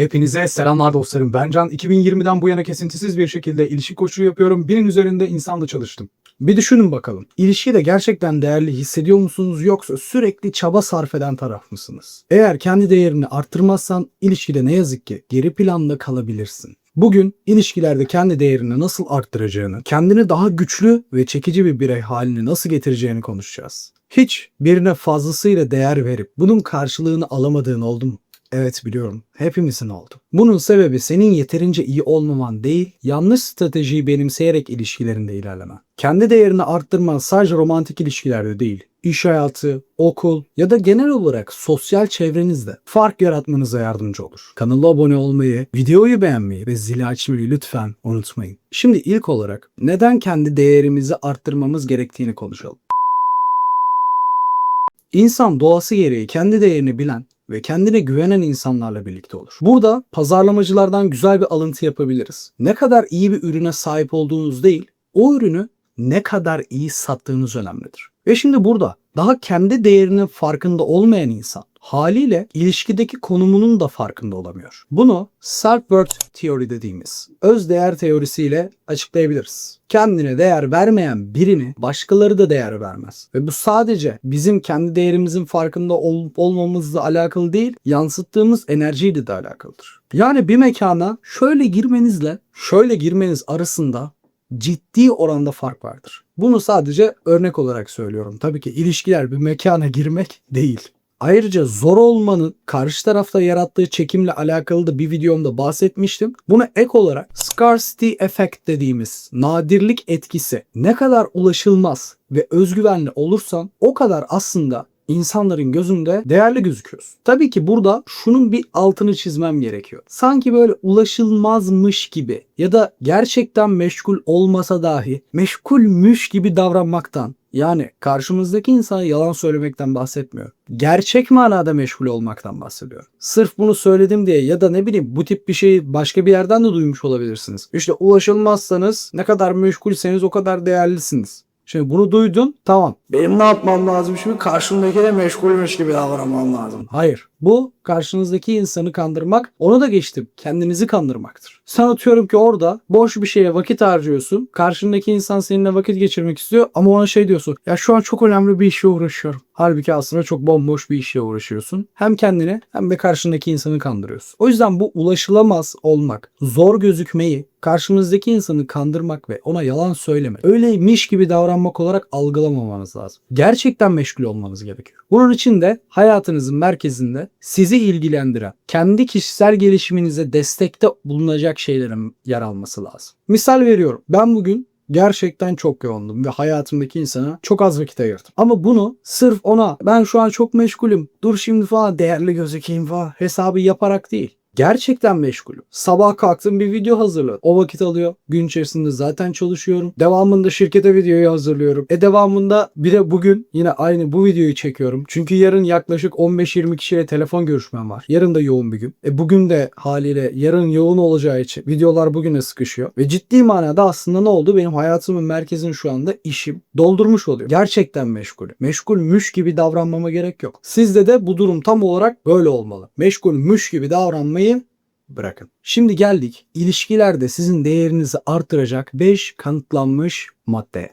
Hepinize selamlar dostlarım. Ben Can. 2020'den bu yana kesintisiz bir şekilde ilişki koçluğu yapıyorum. Binin üzerinde insanla çalıştım. Bir düşünün bakalım. İlişkide gerçekten değerli hissediyor musunuz yoksa sürekli çaba sarf eden taraf mısınız? Eğer kendi değerini arttırmazsan ilişkide ne yazık ki geri planda kalabilirsin. Bugün ilişkilerde kendi değerini nasıl arttıracağını, kendini daha güçlü ve çekici bir birey haline nasıl getireceğini konuşacağız. Hiç birine fazlasıyla değer verip bunun karşılığını alamadığın oldu mu? Evet biliyorum. Hepimizin oldu. Bunun sebebi senin yeterince iyi olmaman değil, yanlış stratejiyi benimseyerek ilişkilerinde ilerlemen. Kendi değerini arttırman sadece romantik ilişkilerde değil, iş hayatı, okul ya da genel olarak sosyal çevrenizde fark yaratmanıza yardımcı olur. Kanala abone olmayı, videoyu beğenmeyi ve zili açmayı lütfen unutmayın. Şimdi ilk olarak neden kendi değerimizi arttırmamız gerektiğini konuşalım. İnsan doğası gereği kendi değerini bilen ve kendine güvenen insanlarla birlikte olur. Burada pazarlamacılardan güzel bir alıntı yapabiliriz. Ne kadar iyi bir ürüne sahip olduğunuz değil, o ürünü ne kadar iyi sattığınız önemlidir. Ve şimdi burada daha kendi değerinin farkında olmayan insan haliyle ilişkideki konumunun da farkında olamıyor. Bunu self-worth theory dediğimiz öz değer teorisiyle açıklayabiliriz. Kendine değer vermeyen birini başkaları da değer vermez. Ve bu sadece bizim kendi değerimizin farkında olup olmamızla alakalı değil, yansıttığımız enerjiyle de alakalıdır. Yani bir mekana şöyle girmenizle şöyle girmeniz arasında ciddi oranda fark vardır. Bunu sadece örnek olarak söylüyorum. Tabii ki ilişkiler bir mekana girmek değil. Ayrıca zor olmanın karşı tarafta yarattığı çekimle alakalı da bir videomda bahsetmiştim. Buna ek olarak scarcity effect dediğimiz nadirlik etkisi ne kadar ulaşılmaz ve özgüvenli olursan o kadar aslında insanların gözünde değerli gözüküyorsun. Tabii ki burada şunun bir altını çizmem gerekiyor. Sanki böyle ulaşılmazmış gibi ya da gerçekten meşgul olmasa dahi meşgulmüş gibi davranmaktan yani karşımızdaki insana yalan söylemekten bahsetmiyor. Gerçek manada meşgul olmaktan bahsediyor. Sırf bunu söyledim diye ya da ne bileyim bu tip bir şeyi başka bir yerden de duymuş olabilirsiniz. İşte ulaşılmazsanız ne kadar meşgulseniz o kadar değerlisiniz. Şimdi bunu duydun tamam. Benim ne yapmam lazım şimdi? Karşımdaki de meşgulmüş gibi davranmam lazım. Hayır. Bu karşınızdaki insanı kandırmak, onu da geçtim. Kendinizi kandırmaktır. Sen atıyorum ki orada boş bir şeye vakit harcıyorsun. Karşındaki insan seninle vakit geçirmek istiyor ama ona şey diyorsun. Ya şu an çok önemli bir işe uğraşıyorum. Halbuki aslında çok bomboş bir işe uğraşıyorsun. Hem kendini hem de karşındaki insanı kandırıyorsun. O yüzden bu ulaşılamaz olmak, zor gözükmeyi, karşımızdaki insanı kandırmak ve ona yalan söylemek, öyleymiş gibi davranmak olarak algılamamanız lazım. Gerçekten meşgul olmanız gerekiyor. Bunun için de hayatınızın merkezinde sizi ilgilendiren, kendi kişisel gelişiminize destekte bulunacak şeylerin yer alması lazım. Misal veriyorum. Ben bugün gerçekten çok yoğundum ve hayatımdaki insana çok az vakit ayırdım. Ama bunu sırf ona ben şu an çok meşgulüm, dur şimdi falan değerli gözükeyim falan hesabı yaparak değil. Gerçekten meşgulüm. Sabah kalktım bir video hazırladım. O vakit alıyor. Gün içerisinde zaten çalışıyorum. Devamında şirkete videoyu hazırlıyorum. E devamında bir de bugün yine aynı bu videoyu çekiyorum. Çünkü yarın yaklaşık 15-20 kişiyle telefon görüşmem var. Yarın da yoğun bir gün. E bugün de haliyle yarın yoğun olacağı için videolar bugüne sıkışıyor. Ve ciddi manada aslında ne oldu? Benim hayatımın merkezini şu anda işim doldurmuş oluyor. Gerçekten meşgulüm. Meşgulmüş gibi davranmama gerek yok. Sizde de bu durum tam olarak böyle olmalı. Meşgulmüş gibi davranmayı bırakın. Şimdi geldik ilişkilerde sizin değerinizi artıracak 5 kanıtlanmış madde.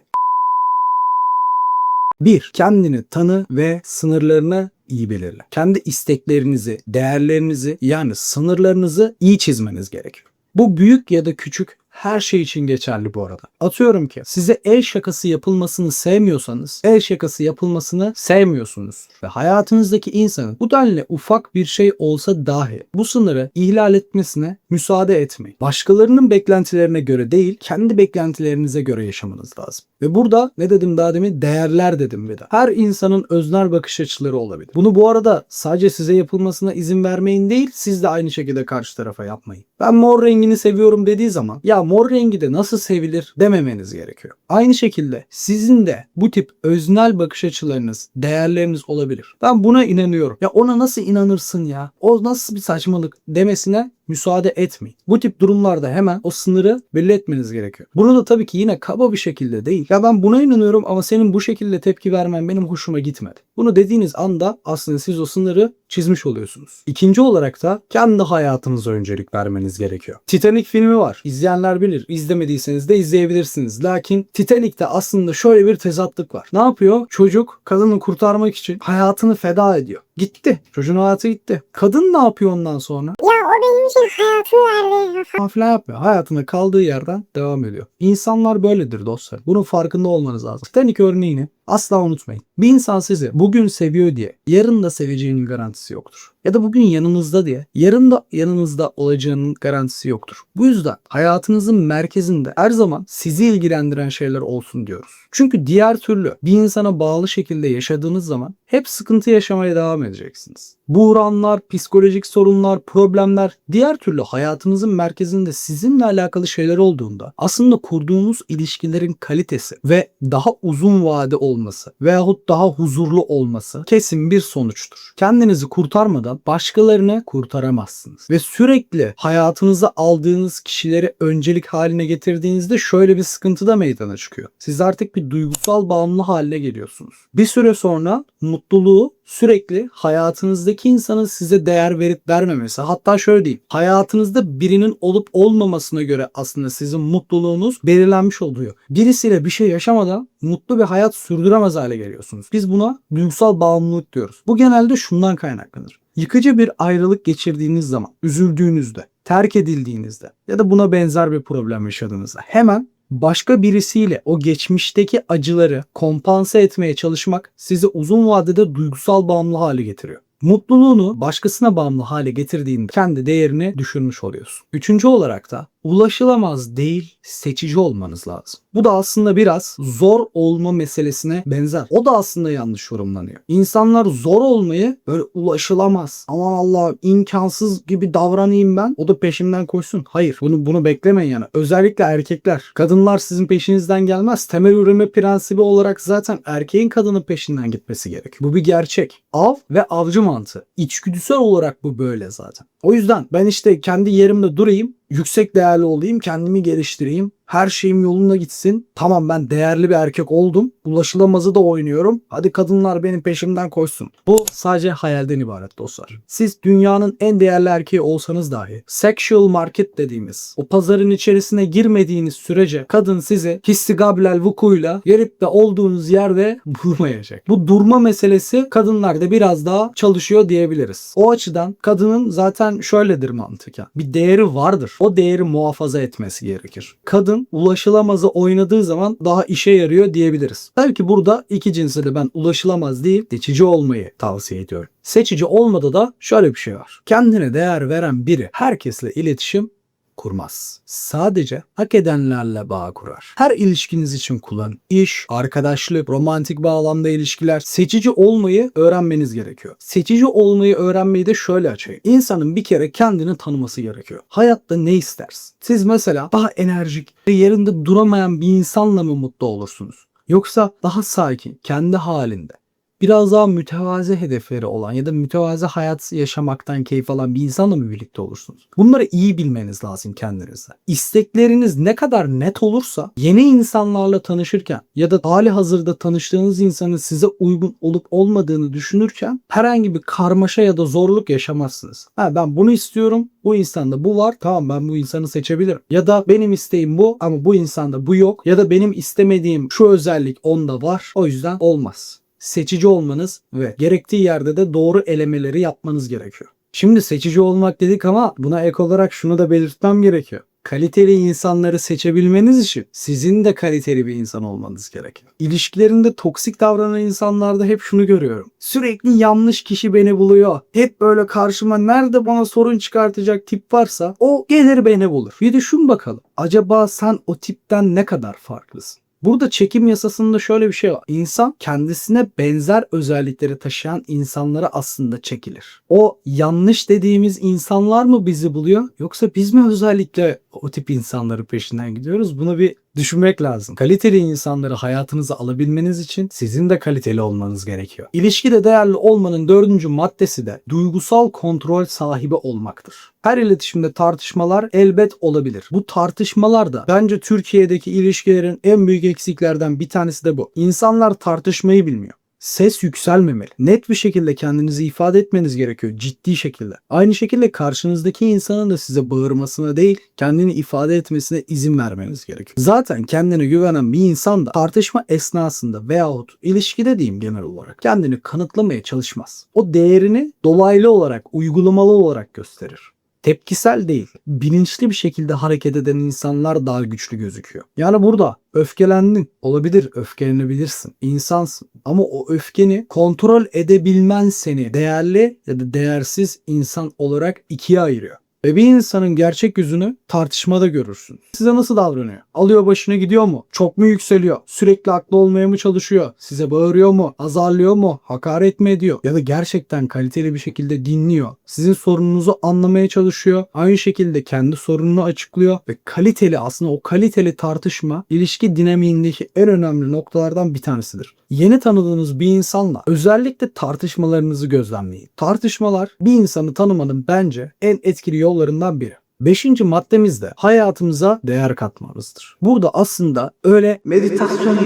1. Kendini tanı ve sınırlarını iyi belirle. Kendi isteklerinizi, değerlerinizi yani sınırlarınızı iyi çizmeniz gerekiyor. Bu büyük ya da küçük her şey için geçerli bu arada. Atıyorum ki size el şakası yapılmasını sevmiyorsanız el şakası yapılmasını sevmiyorsunuz. Ve hayatınızdaki insanın bu denli ufak bir şey olsa dahi bu sınırı ihlal etmesine müsaade etmeyin. Başkalarının beklentilerine göre değil kendi beklentilerinize göre yaşamanız lazım. Ve burada ne dedim daha demin değerler dedim bir de. Her insanın öznel bakış açıları olabilir. Bunu bu arada sadece size yapılmasına izin vermeyin değil siz de aynı şekilde karşı tarafa yapmayın. Ben mor rengini seviyorum dediği zaman ya mor rengi de nasıl sevilir dememeniz gerekiyor. Aynı şekilde sizin de bu tip öznel bakış açılarınız, değerleriniz olabilir. Ben buna inanıyorum. Ya ona nasıl inanırsın ya? O nasıl bir saçmalık demesine müsaade etmeyin. Bu tip durumlarda hemen o sınırı belli etmeniz gerekiyor. Bunu da tabii ki yine kaba bir şekilde değil. Ya ben buna inanıyorum ama senin bu şekilde tepki vermen benim hoşuma gitmedi. Bunu dediğiniz anda aslında siz o sınırı çizmiş oluyorsunuz. İkinci olarak da kendi hayatınıza öncelik vermeniz gerekiyor. Titanic filmi var. İzleyenler bilir. İzlemediyseniz de izleyebilirsiniz. Lakin Titanic'te aslında şöyle bir tezatlık var. Ne yapıyor? Çocuk kadını kurtarmak için hayatını feda ediyor. Gitti. Çocuğun hayatı gitti. Kadın ne yapıyor ondan sonra? Ya o benim için hayatını verdi. Falan filan yapmıyor. Hayatına kaldığı yerden devam ediyor. İnsanlar böyledir dostlar. Bunun farkında olmanız lazım. Titanic örneğini asla unutmayın. Bir insan sizi bugün seviyor diye yarın da seveceğinin garantisi yoktur. Ya da bugün yanınızda diye yarın da yanınızda olacağının garantisi yoktur. Bu yüzden hayatınızın merkezinde her zaman sizi ilgilendiren şeyler olsun diyoruz. Çünkü diğer türlü bir insana bağlı şekilde yaşadığınız zaman hep sıkıntı yaşamaya devam edeceksiniz. Buhranlar, psikolojik sorunlar, problemler diğer türlü hayatınızın merkezinde sizinle alakalı şeyler olduğunda aslında kurduğunuz ilişkilerin kalitesi ve daha uzun vade olması veyahut daha huzurlu olması kesin bir sonuçtur. Kendinizi kurtarmadan başkalarını kurtaramazsınız. Ve sürekli hayatınıza aldığınız kişileri öncelik haline getirdiğinizde şöyle bir sıkıntı da meydana çıkıyor. Siz artık bir duygusal bağımlı haline geliyorsunuz. Bir süre sonra mutluluğu sürekli hayatınızdaki insanın size değer verip vermemesi hatta şöyle diyeyim hayatınızda birinin olup olmamasına göre aslında sizin mutluluğunuz belirlenmiş oluyor. Birisiyle bir şey yaşamadan mutlu bir hayat sürdüremez hale geliyorsunuz. Biz buna duygusal bağımlılık diyoruz. Bu genelde şundan kaynaklanır. Yıkıcı bir ayrılık geçirdiğiniz zaman, üzüldüğünüzde, terk edildiğinizde ya da buna benzer bir problem yaşadığınızda hemen başka birisiyle o geçmişteki acıları kompanse etmeye çalışmak sizi uzun vadede duygusal bağımlı hale getiriyor. Mutluluğunu başkasına bağımlı hale getirdiğinde kendi değerini düşürmüş oluyorsun. Üçüncü olarak da ulaşılamaz değil seçici olmanız lazım. Bu da aslında biraz zor olma meselesine benzer. O da aslında yanlış yorumlanıyor. İnsanlar zor olmayı böyle ulaşılamaz. Aman Allah'ım imkansız gibi davranayım ben. O da peşimden koşsun. Hayır bunu bunu beklemeyin yani. Özellikle erkekler. Kadınlar sizin peşinizden gelmez. Temel üreme prensibi olarak zaten erkeğin kadının peşinden gitmesi gerekiyor. Bu bir gerçek. Av ve avcı mantığı. İçgüdüsel olarak bu böyle zaten. O yüzden ben işte kendi yerimde durayım yüksek değerli olayım, kendimi geliştireyim, her şeyim yolunda gitsin. Tamam ben değerli bir erkek oldum. Ulaşılamazı da oynuyorum. Hadi kadınlar benim peşimden koşsun. Bu sadece hayalden ibaret dostlar. Siz dünyanın en değerli erkeği olsanız dahi sexual market dediğimiz o pazarın içerisine girmediğiniz sürece kadın sizi hissi gablel vukuyla gelip de olduğunuz yerde bulmayacak. Bu durma meselesi kadınlarda biraz daha çalışıyor diyebiliriz. O açıdan kadının zaten şöyledir mantıken. Bir değeri vardır. O değeri muhafaza etmesi gerekir. Kadın ulaşılamazı oynadığı zaman daha işe yarıyor diyebiliriz. Tabii ki burada iki cinse de ben ulaşılamaz değil seçici olmayı tavsiye ediyorum. Seçici olmada da şöyle bir şey var. Kendine değer veren biri herkesle iletişim kurmaz. Sadece hak edenlerle bağ kurar. Her ilişkiniz için kullanın. İş, arkadaşlık, romantik bağlamda ilişkiler. Seçici olmayı öğrenmeniz gerekiyor. Seçici olmayı öğrenmeyi de şöyle açayım. İnsanın bir kere kendini tanıması gerekiyor. Hayatta ne istersin? Siz mesela daha enerjik, yerinde duramayan bir insanla mı mutlu olursunuz? Yoksa daha sakin, kendi halinde, biraz daha mütevazi hedefleri olan ya da mütevazi hayat yaşamaktan keyif alan bir insanla mı birlikte olursunuz? Bunları iyi bilmeniz lazım kendinizde. İstekleriniz ne kadar net olursa yeni insanlarla tanışırken ya da hali hazırda tanıştığınız insanın size uygun olup olmadığını düşünürken herhangi bir karmaşa ya da zorluk yaşamazsınız. Ha ben bunu istiyorum. Bu insanda bu var. Tamam ben bu insanı seçebilirim. Ya da benim isteğim bu ama bu insanda bu yok. Ya da benim istemediğim şu özellik onda var. O yüzden olmaz seçici olmanız ve gerektiği yerde de doğru elemeleri yapmanız gerekiyor. Şimdi seçici olmak dedik ama buna ek olarak şunu da belirtmem gerekiyor. Kaliteli insanları seçebilmeniz için sizin de kaliteli bir insan olmanız gerekiyor. İlişkilerinde toksik davranan insanlarda hep şunu görüyorum. Sürekli yanlış kişi beni buluyor. Hep böyle karşıma nerede bana sorun çıkartacak tip varsa o gelir beni bulur. Bir düşün bakalım. Acaba sen o tipten ne kadar farklısın? Burada çekim yasasında şöyle bir şey var. İnsan kendisine benzer özellikleri taşıyan insanlara aslında çekilir. O yanlış dediğimiz insanlar mı bizi buluyor yoksa biz mi özellikle o tip insanların peşinden gidiyoruz? Buna bir Düşünmek lazım. Kaliteli insanları hayatınıza alabilmeniz için sizin de kaliteli olmanız gerekiyor. İlişkide değerli olmanın dördüncü maddesi de duygusal kontrol sahibi olmaktır. Her iletişimde tartışmalar elbet olabilir. Bu tartışmalar da bence Türkiye'deki ilişkilerin en büyük eksiklerden bir tanesi de bu. İnsanlar tartışmayı bilmiyor. Ses yükselmemeli. Net bir şekilde kendinizi ifade etmeniz gerekiyor. Ciddi şekilde. Aynı şekilde karşınızdaki insanın da size bağırmasına değil, kendini ifade etmesine izin vermeniz gerekiyor. Zaten kendine güvenen bir insan da tartışma esnasında veyahut ilişkide diyeyim genel olarak kendini kanıtlamaya çalışmaz. O değerini dolaylı olarak, uygulamalı olarak gösterir. Tepkisel değil, bilinçli bir şekilde hareket eden insanlar daha güçlü gözüküyor. Yani burada öfkelendin. Olabilir, öfkelenebilirsin. İnsansın. Ama o öfkeni kontrol edebilmen seni değerli ya da değersiz insan olarak ikiye ayırıyor. Ve bir insanın gerçek yüzünü tartışmada görürsün. Size nasıl davranıyor? Alıyor başına gidiyor mu? Çok mu yükseliyor? Sürekli haklı olmaya mı çalışıyor? Size bağırıyor mu? Azarlıyor mu? Hakaret mi ediyor? Ya da gerçekten kaliteli bir şekilde dinliyor. Sizin sorununuzu anlamaya çalışıyor. Aynı şekilde kendi sorununu açıklıyor. Ve kaliteli aslında o kaliteli tartışma ilişki dinamiğindeki en önemli noktalardan bir tanesidir. Yeni tanıdığınız bir insanla özellikle tartışmalarınızı gözlemleyin. Tartışmalar bir insanı tanımanın bence en etkili yollarından biri. Beşinci maddemiz de hayatımıza değer katmamızdır. Burada aslında öyle meditasyon.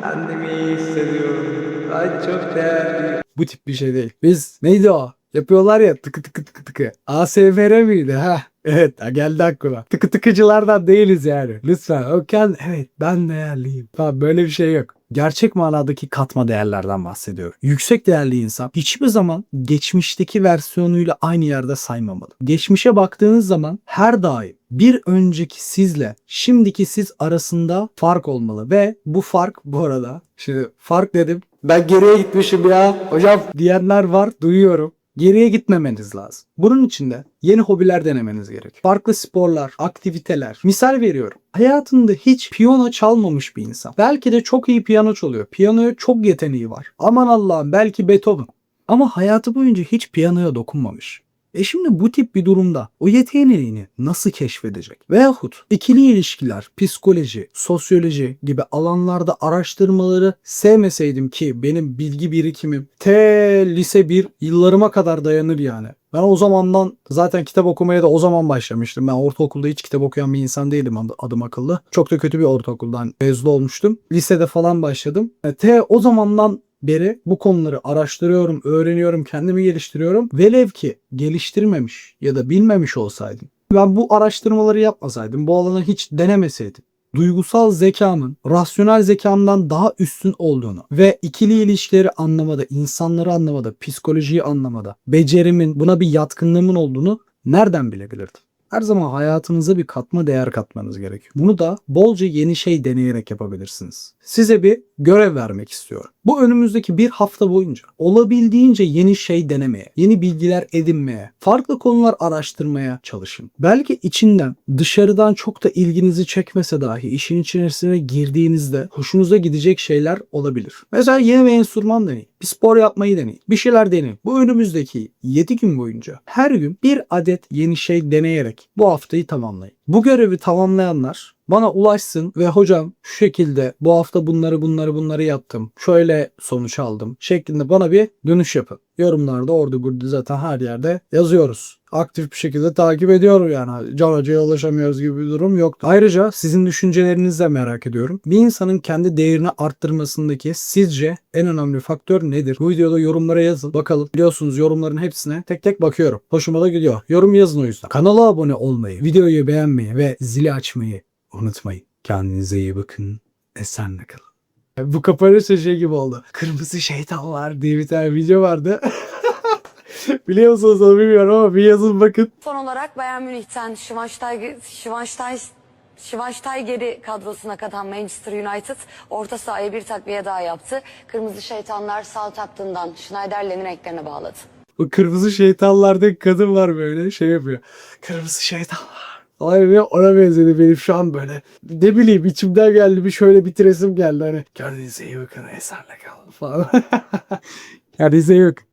Kendimi iyi hissediyorum. Ben çok değerliyim. Bu tip bir şey değil. Biz neydi o? Yapıyorlar ya tıkı tıkı tıkı tıkı. ASMR miydi ha? Evet geldi aklıma. Tıkı tıkıcılardan değiliz yani. Lütfen. O kend- evet ben değerliyim. Tamam böyle bir şey yok. Gerçek manadaki katma değerlerden bahsediyorum. Yüksek değerli insan hiçbir zaman geçmişteki versiyonuyla aynı yerde saymamalı. Geçmişe baktığınız zaman her daim bir önceki sizle şimdiki siz arasında fark olmalı ve bu fark bu arada şimdi fark dedim ben geriye gitmişim ya hocam diyenler var duyuyorum. Geriye gitmemeniz lazım. Bunun için de yeni hobiler denemeniz gerekiyor. Farklı sporlar, aktiviteler. Misal veriyorum. Hayatında hiç piyano çalmamış bir insan. Belki de çok iyi piyano çalıyor. Piyanoya çok yeteneği var. Aman Allah'ım belki Beethoven. Ama hayatı boyunca hiç piyanoya dokunmamış. E şimdi bu tip bir durumda o yeteneğini nasıl keşfedecek? Veyahut ikili ilişkiler, psikoloji, sosyoloji gibi alanlarda araştırmaları sevmeseydim ki benim bilgi birikimim T lise 1 yıllarıma kadar dayanır yani. Ben o zamandan zaten kitap okumaya da o zaman başlamıştım. Ben ortaokulda hiç kitap okuyan bir insan değilim ad- adım akıllı. Çok da kötü bir ortaokuldan mezun olmuştum. Lisede falan başladım. E, T o zamandan beri bu konuları araştırıyorum, öğreniyorum, kendimi geliştiriyorum. Velev ki geliştirmemiş ya da bilmemiş olsaydım. Ben bu araştırmaları yapmasaydım, bu alana hiç denemeseydim duygusal zekamın rasyonel zekamdan daha üstün olduğunu ve ikili ilişkileri anlamada, insanları anlamada, psikolojiyi anlamada, becerimin, buna bir yatkınlığımın olduğunu nereden bilebilirdim? Her zaman hayatınıza bir katma değer katmanız gerekiyor. Bunu da bolca yeni şey deneyerek yapabilirsiniz. Size bir görev vermek istiyorum. Bu önümüzdeki bir hafta boyunca olabildiğince yeni şey denemeye, yeni bilgiler edinmeye, farklı konular araştırmaya çalışın. Belki içinden, dışarıdan çok da ilginizi çekmese dahi işin içerisine girdiğinizde hoşunuza gidecek şeyler olabilir. Mesela yeni bir enstrüman deneyin. Bir spor yapmayı deneyin. Bir şeyler deneyin. Bu önümüzdeki 7 gün boyunca her gün bir adet yeni şey deneyerek bu haftayı tamamlayın. Bu görevi tamamlayanlar bana ulaşsın ve hocam şu şekilde bu hafta bunları bunları bunları yaptım. Şöyle sonuç aldım şeklinde bana bir dönüş yapın. Yorumlarda orada burada zaten her yerde yazıyoruz. Aktif bir şekilde takip ediyorum yani. Can Hoca'ya ulaşamıyoruz gibi bir durum yok. Ayrıca sizin düşüncelerinizi de merak ediyorum. Bir insanın kendi değerini arttırmasındaki sizce en önemli faktör nedir? Bu videoda yorumlara yazın. Bakalım biliyorsunuz yorumların hepsine tek tek bakıyorum. Hoşuma da gidiyor. Yorum yazın o yüzden. Kanala abone olmayı, videoyu beğenmeyi ve zili açmayı unutmayın. Kendinize iyi bakın. Esenle kalın. Bu kapanış da şey gibi oldu. Kırmızı şeytanlar diye bir tane video vardı. Biliyor musunuz onu bilmiyorum ama bir yazın bakın. Son olarak Bayern Münih'ten Schweinsteiger, Schweinsteiger, Schweinsteiger'i kadrosuna katan Manchester United orta sahaya bir takviye daha yaptı. Kırmızı şeytanlar Southampton'dan Schneiderlin'in eklerine bağladı. Bu kırmızı şeytanlardaki kadın var böyle şey yapıyor. Kırmızı şeytanlar. Ay be ona benzedi benim şu an böyle. Ne bileyim içimden geldi bir şöyle bitiresim geldi hani. Kendinize iyi bakın eserle kalın falan. Kendinize iyi bakın.